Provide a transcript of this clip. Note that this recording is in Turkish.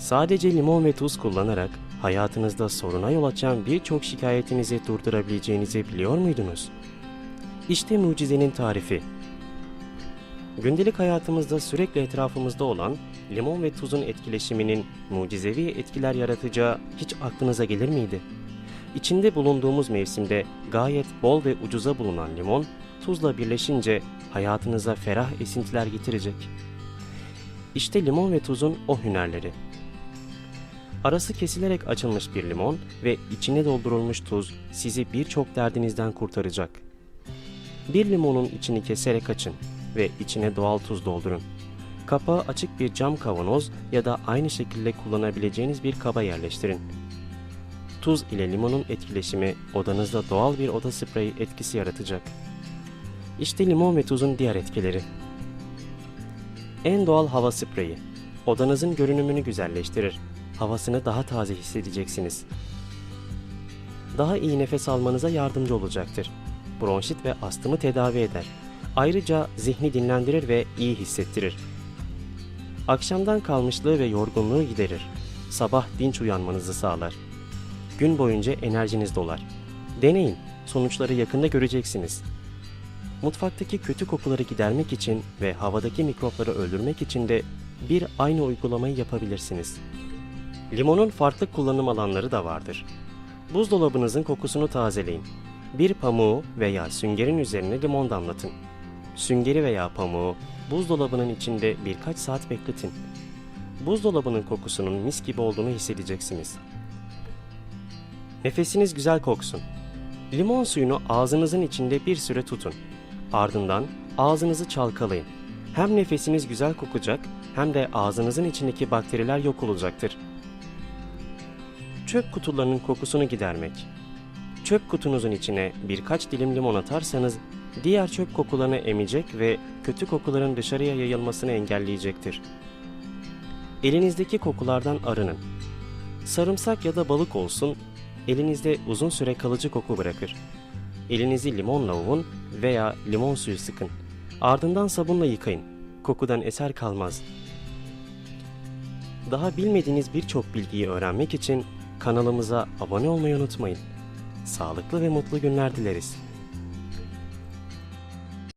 Sadece limon ve tuz kullanarak hayatınızda soruna yol açan birçok şikayetinizi durdurabileceğinizi biliyor muydunuz? İşte mucizenin tarifi. Gündelik hayatımızda sürekli etrafımızda olan limon ve tuzun etkileşiminin mucizevi etkiler yaratacağı hiç aklınıza gelir miydi? İçinde bulunduğumuz mevsimde gayet bol ve ucuza bulunan limon, tuzla birleşince hayatınıza ferah esintiler getirecek. İşte limon ve tuzun o hünerleri. Arası kesilerek açılmış bir limon ve içine doldurulmuş tuz sizi birçok derdinizden kurtaracak. Bir limonun içini keserek açın ve içine doğal tuz doldurun. Kapağı açık bir cam kavanoz ya da aynı şekilde kullanabileceğiniz bir kaba yerleştirin. Tuz ile limonun etkileşimi odanızda doğal bir oda spreyi etkisi yaratacak. İşte limon ve tuzun diğer etkileri. En doğal hava spreyi. Odanızın görünümünü güzelleştirir. Havasını daha taze hissedeceksiniz. Daha iyi nefes almanıza yardımcı olacaktır. Bronşit ve astımı tedavi eder. Ayrıca zihni dinlendirir ve iyi hissettirir. Akşamdan kalmışlığı ve yorgunluğu giderir. Sabah dinç uyanmanızı sağlar. Gün boyunca enerjiniz dolar. Deneyin, sonuçları yakında göreceksiniz. Mutfaktaki kötü kokuları gidermek için ve havadaki mikropları öldürmek için de bir aynı uygulamayı yapabilirsiniz. Limonun farklı kullanım alanları da vardır. Buzdolabınızın kokusunu tazeleyin. Bir pamuğu veya süngerin üzerine limon damlatın. Süngeri veya pamuğu buzdolabının içinde birkaç saat bekletin. Buzdolabının kokusunun mis gibi olduğunu hissedeceksiniz. Nefesiniz güzel koksun. Limon suyunu ağzınızın içinde bir süre tutun. Ardından ağzınızı çalkalayın. Hem nefesiniz güzel kokacak hem de ağzınızın içindeki bakteriler yok olacaktır. Çöp kutularının kokusunu gidermek. Çöp kutunuzun içine birkaç dilim limon atarsanız diğer çöp kokularını emecek ve kötü kokuların dışarıya yayılmasını engelleyecektir. Elinizdeki kokulardan arının. Sarımsak ya da balık olsun, elinizde uzun süre kalıcı koku bırakır. Elinizi limonla ovun veya limon suyu sıkın. Ardından sabunla yıkayın. Kokudan eser kalmaz. Daha bilmediğiniz birçok bilgiyi öğrenmek için kanalımıza abone olmayı unutmayın. Sağlıklı ve mutlu günler dileriz.